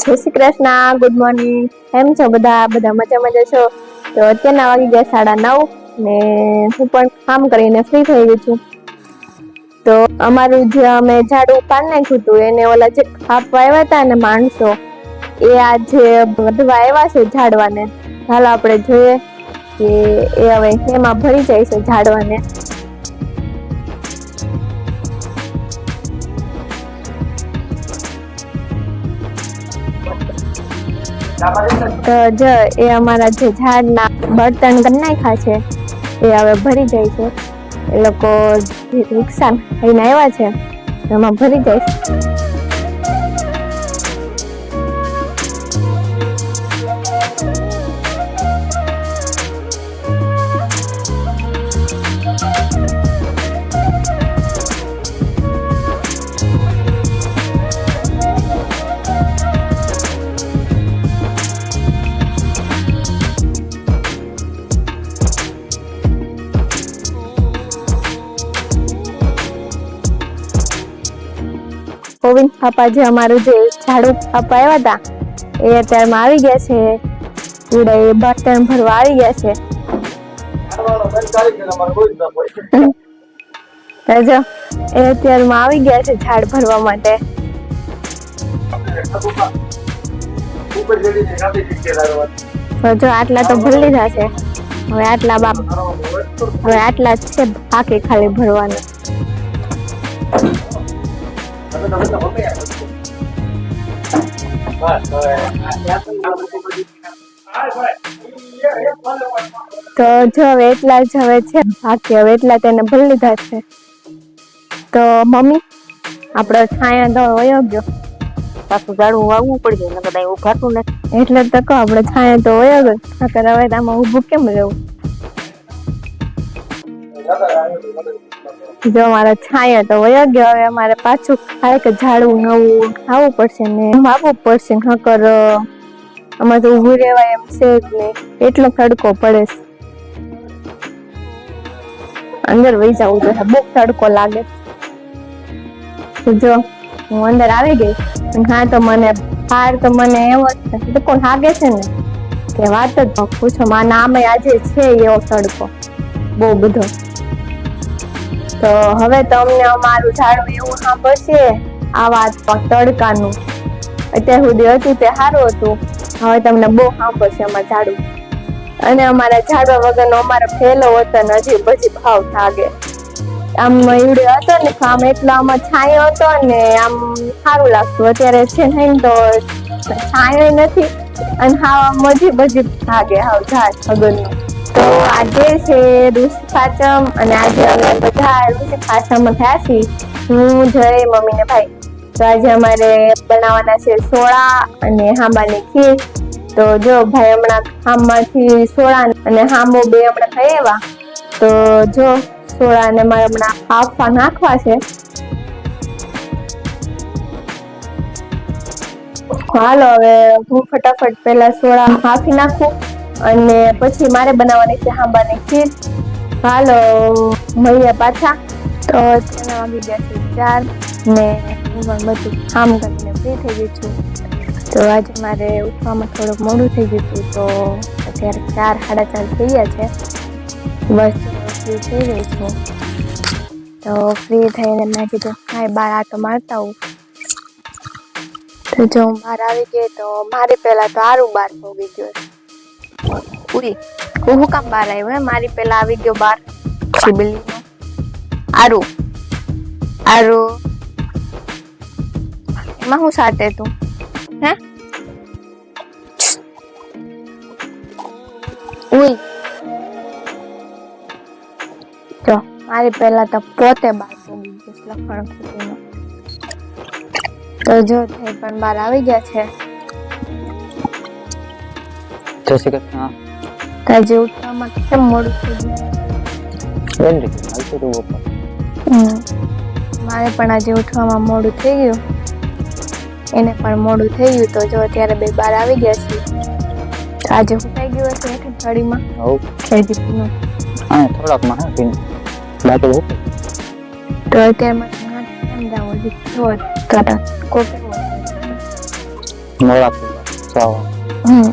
જય Shri Krishna good morning કેમ છો બધા? બધા મજા મજા છો? તો અત્યારના વાગી ગયા સાડા નવ ને હું પણ કામ કરીને ફ્રી થઈ ગઈ છું. તો અમારું જે અમે ઝાડુ પાડ નાખ્યું હતું, એને ઓલા જે કાપવા આવ્યા હતા ને માણસો, એ આજે વધવા આવ્યા છે ઝાડવાને. ચાલો આપણે જોઈએ કે એ હવે એમાં ભરી જાય છે ઝાડવાને. તો જો, એ અમારા જે ઝાડના બળતણ કરી નાખ્યા છે, એ હવે ભરી જાય છે. એ લોકો રિક્ષા લઈને આવ્યા છે, એમાં ભરી જાય છે. ગોવિંદ પાપા જે અમારું જે ઝાડુ પાપા આવ્યા હતા એ અત્યારમાં આવી ગયા છે. પૂરા એ બર્તન ભરવા આવી ગયા છે. જો એ અત્યારમાં આવી ગયા છે ઝાડ ભરવા માટે. જો આટલા તો ભરી લીધા છે. હવે આટલા બાપ હવે આટલા છે બાકી ખાલી ભરવાના. તો જો એટલા જ હવે છે. બાકી હવે એટલા તેને ભૂલી લીધા છે. તો મમ્મી આપણો છાયા તો વયો ગયો. પાછું ઝાડું વાવવું પડશે ને કદાચ ઉભાતું નથી. એટલે તો કહો આપણે છાયા તો વયો ગયો. નકર હવે આમાં ઊભું કેમ રહેવું? જો મારો છાયા તો વયો હવે અમારે પાછું કાંઈક ઝાડવું નવું ખાવું પડશે ને માપવું પડશે નકર આમાં તો ઊભું રહેવાય એમ છે જ નહીં એટલો તડકો પડે અંદર વહી જવું જોઈએ, બહુ તડકો લાગે. જો, હું અંદર આવી ગઈ હા તો મને બહાર તો મને એવો તડકો લાગે છે ને, કે વાત જ પૂછો, મારા નામે આજે છે એવો તડકો, બહુ બધો. તો હવે તો અમને અમારું ઝાડું એવું સાંભળશે, આ વાત પણ તડકાનું. અત્યાર સુધી હતું તે સારું હતું, હવે તમને બહુ સાંભળશે અમારું ઝાડું. અને અમારા ઝાડવા વગરનો અમારો ફેલો હતો ને હજી પછી ભાવ થાગે. આમ ઈવડે હતો ને આમ એટલો આમાં છાંયો હતો ને આમ સારું લાગતું. અત્યારે છે ને તો છાંયો નથી, અને હાવ મજી બજી ભાગે હાવ ઝાડ વગરનું તો આજે છે ઋષિ પાંચમ અને આજે અમે બધા ઋષિ પાંચમ થયા છીએ. હું, જય, મમ્મી ને ભાઈ. તો આજે અમારે બનાવવાના છે સોળા અને હાંબાની ખીર. તો જો ભાઈ હમણાં હામમાંથી સોળા અને હાંબો બે હમણાં ખાઈ આવ્યા. તો જો સોળા ને મારે હમણાં હાફવા નાખવા છે. હાલો હવે હું ફટાફટ પેલા સોળા હાફી નાખું. અને પછી મારે બનાવવાની છે હાંબાની ખીર. હાલો, મળીએ પાછા. તો તેના વાગી ગયા છે ચાર ને હું પણ બધું કામ કરીને ફ્રી થઈ ગઈ છું. તો આજે મારે ઉઠવામાં થોડુંક મોડું થઈ ગયું હતું, તો અત્યારે ચાર, સાડા ચાર થઈ ગયા છે. બસ ફ્રી થઈ ગઈ છું. તો ફ્રી થઈને મેં કીધું, કાંઈ બાર આટો મારતા હું તો જો હું બહાર આવી ગઈ, તો મારે પહેલા તો આરું બહાર પોગી ગયો ઉરી હું હું કામ બહાર આવ્યો હે? મારી પેલા આવી ગયો બાર શિબલીનો આરુ. આરુ. એમાં હું સાટે તું? હે? ઉઈ. જો, મારી પહેલા તો પોતે બાર પડી ગયો લખણ ખોટીનો તો જો થઈ પણ બહાર આવી ગયા છે. જય શ્રી કૃષ્ણ. આજે ઉઠવામાં કેમ મોડું થઈ ગયું બેન હાલતું તું ઉપર મારે પણ આજે ઉઠવામાં મોડું થઈ ગયું. એને પણ મોડું થઈ ગયું તો જો અત્યારે બે બાર આવી ગયા છે આજે ઉઠાઈ ગયું હશે એક ઘડીમાં હવ. ખેજીપીનું હા થોડાકમાં હા પીને. બાકી હું તો અત્યારે કેમ જાવ હજી જો કોક મોડા હમ.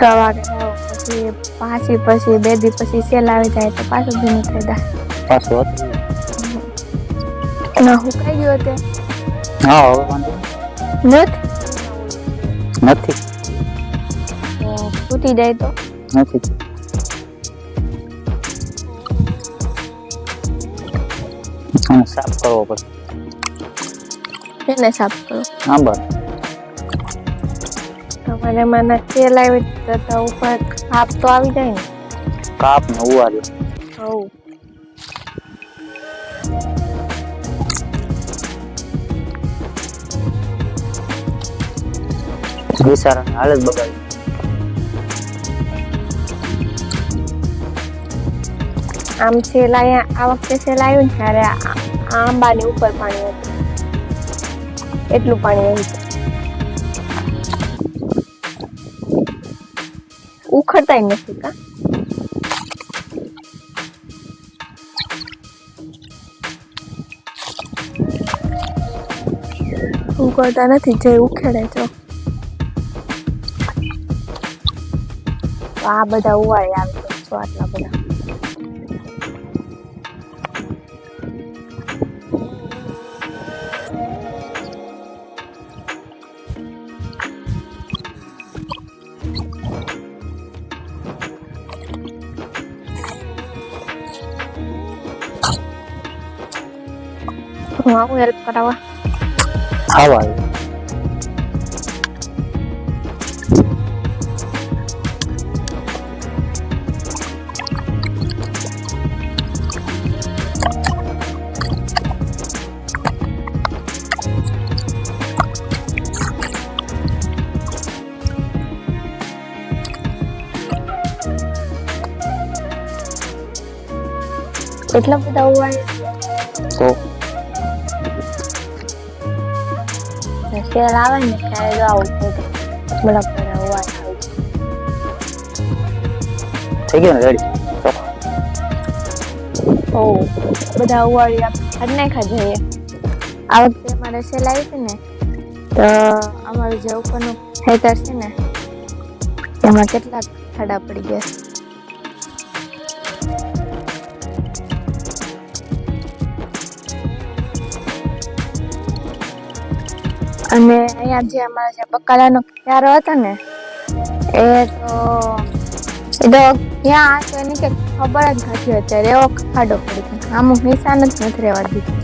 છ વાગે પછી પાછી પછી બે દી પછી સેલ આવી જાય તો પાછું ભીનું થઈ જાય. પાછું ના હુકાઈ ગયો તે. હા હવે વાંધો નથી? નથી. તૂટી જાય તો? નથી. સાફ કરવો પડશે. એને સાફ કરો. હા બસ. તમારે મને તેલ આવી તો તો ઉપર કાપ તો આવી જાય ને. કાપ ને ઉવાર્યો હવ. હાલ જ બગાડી. આમ સેલ અહીંયા આ વખતે સેલ આવ્યું ને ત્યારે આંબાની ઉપર પાણી હતું. એટલું પાણી હતું. ઉખડતાય નથી કા ઉખડતા નથી જે ઉખેડે છો આ બધા ઉવાળી આવી ગયા આટલા બધા હું આવું હેલ્પ કરાવવા આવા આવ્યો એટલા બધા ઉવાળે તો સેલ આવે ને ત્યારે જો આવું બધા બધા ઉવાળે આવે થઈ ગયો ને રેડી તો ઓ બધા ઉવાળી આપણે નાખા જઈએ આ વખતે અમારે સેલ આવી હતી ને તો અમારું જે ઉપરનું ખેતર છે ને એમાં કેટલાક ખાડા પડી ગયા અને અહીંયા જે અમારા જે બકાલાનો ક્યારો હતો ને, એ તો એ તો ક્યાં હતો એની કે ખબર જ નથી અત્યારે. એવો ખાડો પડી ગયો અમુક નિશાન જ નથી રહેવા દીધું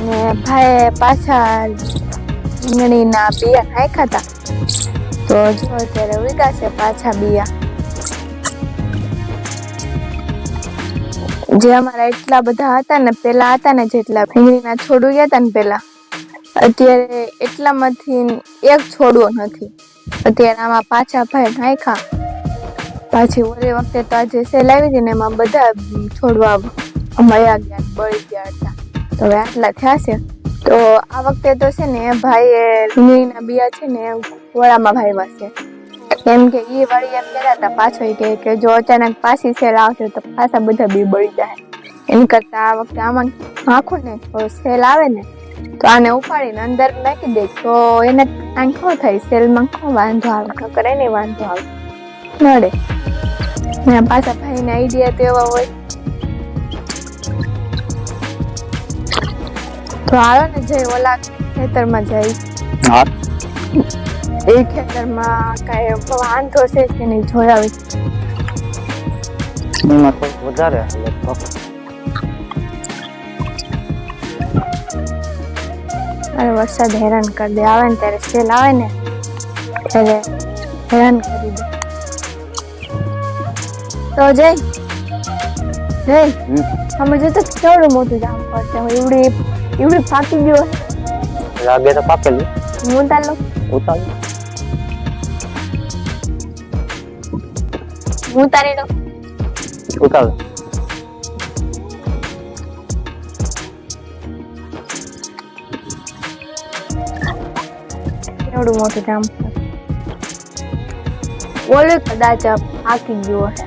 અને ભાઈ પાછા રીંગણીના બિયા નાખ્યા હતા તો જો અત્યારે ઉગાશે પાછા બિયા. જે અમારા એટલા બધા હતા ને, પેલા હતા ને જેટલા રીંગણીના છોડ ગયા હતા ને પેલા. અત્યારે એટલામાંથી એક છોડવો નથી. અત્યારે આમાં પાછા ભાઈ નાખ્યા. પાછી ઓરે વખતે તો આજે સેલ આવી હતી ને એમાં બધા છોડવા મયા ગયા, બળી ગયા હતા. તો હવે આટલા થયા છે. તો આ વખતે તો છે ને ભાઈએ રીંગણીના બિયા છે ને એમ વડામાં ભાઈ છે. કેમ કે એ વળી એમ કહેતા હતા પાછો કે જો અચાનક પાછી સેલ આવશે તો પાછા બધા બી બળી જાય. એની કરતા આ વખતે આમાં નાખું ને સેલ આવે ને તો આને ઉપાડીને અંદર નાખી દે તો એને આંખો થાય સેલમાં શું વાંધો આવે નકર એને વાંધો આવે. નડે. ને પાછા ભાઈને આઈડિયા તો એવા હોય. તો હાલો ને જઈ ઓલા ખેતરમાં જઈ. હા. એ ખેતરમાં કઈ વાંધો છે કે નહીં જોઈ આવી. વધારે અરે વરસાદ હેરાન કરી દે. આવે ને ત્યારે સેલ આવે ને ત્યારે હેરાન કરી દે. તો જય. જય. હમ. અમે જો તો કેવડું મોટું જામ પડશે. એવડી એવડી ફાટી ગયો લાગે તો પાકેલું. હું તાર લઉં ઉતાર હું તારી લઉં ઉતાર. એવડું મોટું જામ ઓલું કદાચ હાકી ગયું હશે.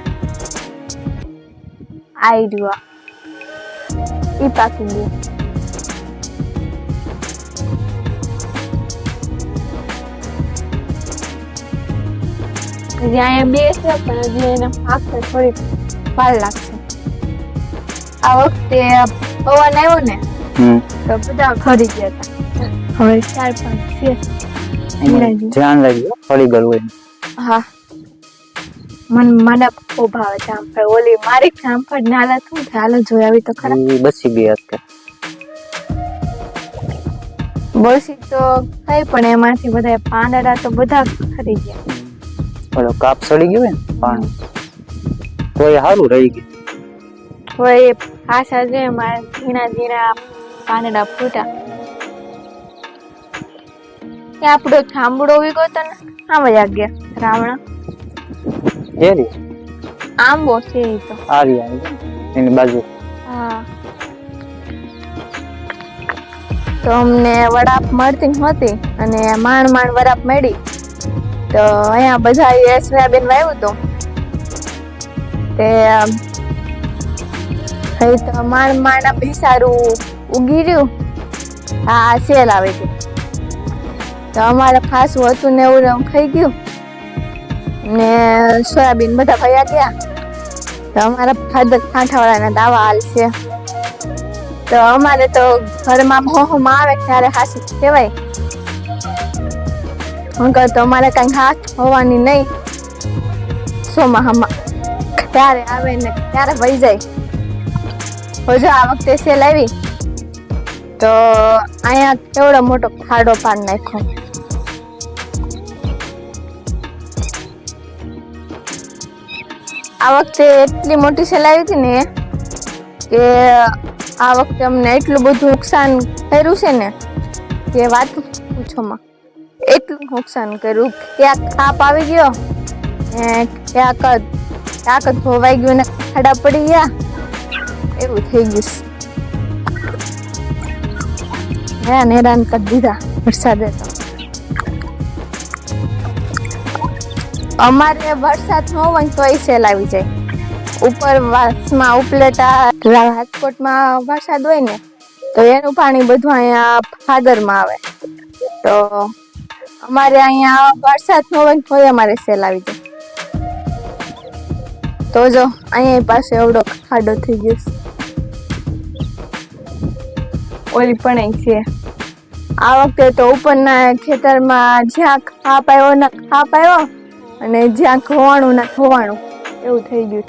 આઈ રહ્યું ઈ પાકી ગયું. જ્યાં એ બેસે પણ હજી એને પાક થોડી પાર લાગશે. આ વખતે પવન આવ્યો ને તો બધા ખરી ગયા હતા. હવે ચાર પાંચ છે. ધ્યાન રાખજો. થોડી ગળું હા. મન મને બહુ ભાવે જામફળ ઓલી મારી જામફળ નાલા શું ચાલો જોઈ આવી તો ખરા. બસી ગઈ અત્યારે બસી તો થઈ પણ એમાંથી બધા પાંદડા તો બધા ખરી ગયા. ઓલો કાપ સડી ગયું ને પાણ કોઈ સારું રહી ગયું. કોઈ પાછા છે મારા ઝીણા ઝીણા પાંદડા ફૂટા. એ આપણો થાંભળો વીગો તો ને આમ જ રાવણા. એ રી? આંબો છે એ તો. આ રી એની બાજુ. હા. તો અમને વડાપ મળતી નહોતી અને માંડ માંડ વડાપ મળી. તો અહીંયા બધા સોયાબીન વાવ્યું હતું તે. અહીં તો માંડ માંડ આ ભીસારું ઉગી રહ્યું. આ સેલ આવે ગઈ તો અમારે ખાસું હતું ને એવું એવું ખાઈ ગયું. ને સોયાબીન બધા ભયા ગયા. તો અમારા ફાધર કાંઠાવાળાના દાવા હાલ છે તો અમારે તો ઘરમાં મોહમાં આવે ત્યારે હાસી કહેવાય. અંકલ તો અમારે કાંઈ હાથ હોવાની નહીં. સોમાહામાં ત્યારે આવે ને ત્યારે વહી જાય. હજુ આ વખતે સેલ આવી. તો અહીંયા કેવડો મોટો ખાડો પાડ નાખ્યો. આ વખતે એટલી મોટી સેલ આવી હતી ને કે આ વખતે અમને એટલું બધું નુકસાન કર્યું છે ને કે વાત પૂછોમાં એટલું નુકસાન કર્યું ક્યાંક ખાપ આવી ગયો ને ક્યાંક ક્યાંક ધોવાઈ ગયું ને ખાડા પડી ગયા. એવું થઈ ગયું હેરાન હેરાન કરી દીધા વરસાદે તો. અમારે વરસાદ ન હોય તોય સેલ આવી જાય. ઉપર વાસમાં ઉપલેટા રાજકોટમાં વરસાદ હોય ને, તો એનું પાણી બધું અહીંયા ફાદરમાં આવે. તો અમારે અહીંયા વરસાદ ન હોય તો અમારે સેલ આવી જાય. તો જો, અહીંયા પાસે એવડો ખાડો થઈ ગયો. ઓલી પણ છે. આ વખતે તો ઉપરના ખેતરમાં જ્યાં ખાપ આવ્યો ને, ખાપ આવ્યો અને જ્યાં ખોવાણું ના ખોવાણું. એવું થઈ ગયું.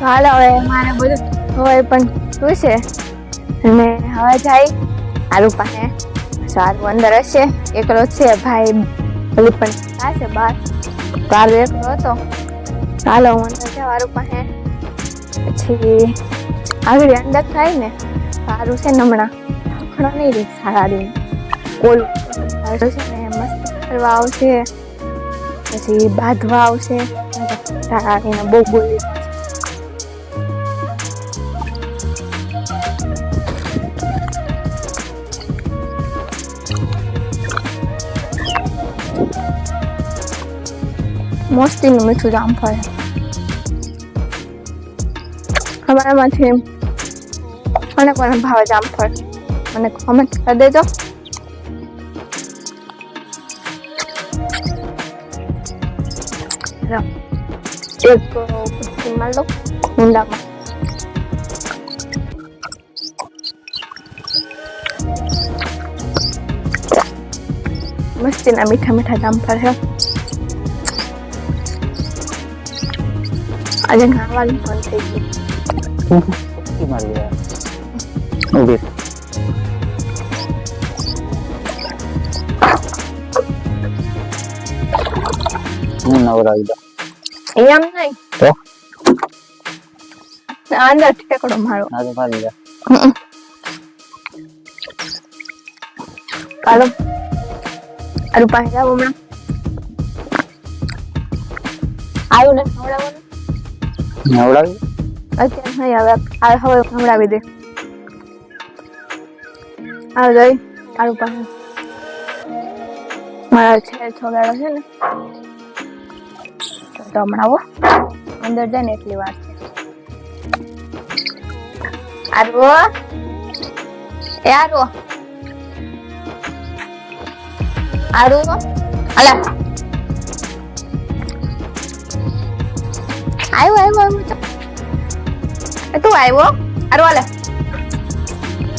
હાલો હવે મારે બધું હવે પણ શું છે? અને હવે જાય આરુ પાસે. સારું અંદર હશે. એકલો છે ભાઈ. ઓલી પણ થશે બહાર તારો એકલો હતો. ચાલો હું અંદર પણ પછી આગળ અંદર થાય ને, સારું છે ને હમણાં. ઘણો નહીં રીત સારી. ઓલું સારું છે ને, મસ્ત ફરવા આવશે. પછી બાંધવા આવશે. તારીને બહુ બોલી મસ્તીનું મીઠું જામફળ અમારામાંથી મને કોને ભાવે જામફળ મને કોમેન્ટ કરી દેજો. એક માર લો. ઊંડામાં. મસ્તીના મીઠા મીઠા જામફળ છે. ઉકી મારી ગયા ઊભી રહે. હું નવરાવી દઉં એમ નહીં. તો? અંદર ઠેકડો મારો. ના તો મારી જા કાલો આરું પાસે જાવ હમણાં. આવ્યું ને ખવડાવવાનું નવડાવી? અત્યારે નહીં હવે આ હવે નવડાવી દે. આ જઈ આરું પાસે મારા છે છોગાડો છે ને. તો હમણાં આવો. અંદર જાય ને એટલી વાર છે. આરવો? એ આરવો. આરવો? અલા. આવ્યો આવ્યો આવ્યો તું આવ્યો અરે અલે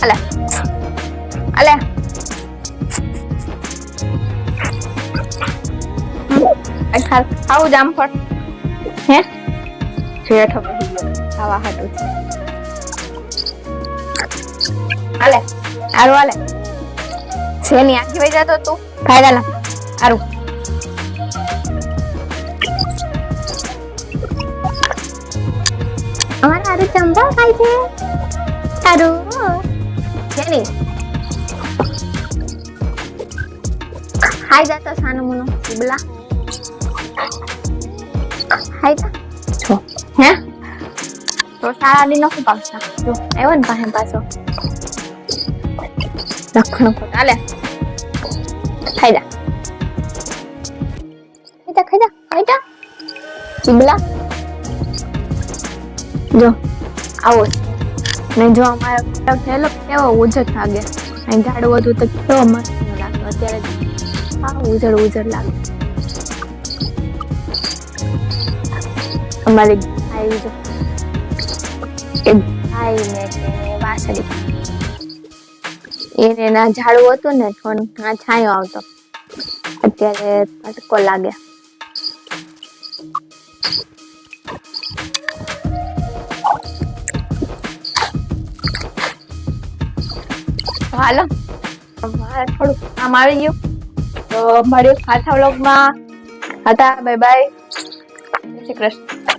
અલે અલે ખાવું જામફળ હે? જેઠ આવા હાટું છે. હાલે. અલે છે ની આખી વઈ જતો તું? ખાઈ લા આરું અમારે આરું ચંપા ખાય છે આરું શેની ખાઈ જતો સાનું મુનું ચીબલા ખાઈ જા છો હે તો સારા દી નો પાછા જો આવ્યો ને પાસે પાછો લખણ કોટ આલે ખાઈ જા ખાઈ જા ખાઈ જા ખાઈ જા ચીબલા જો આવો. ને જો અમારે થયેલો કેવો ઉજળ લાગે. અહીં ઝાડું હતું તો કેવો મસ્ત લાગે. અત્યારે હા ઉજળ ઉજળ લાગે. અમારી ગાય જો. એ ગાય ને કે એને ના ઝાડવું હતું ને થોડું ના છાંયો આવતો. અત્યારે તડકો લાગે. હાલો. મારે થોડું કામ આવી ગયું. તો મળ્યું પાછા વ્લોગમાં હતા. Bye bye Shri Krishna.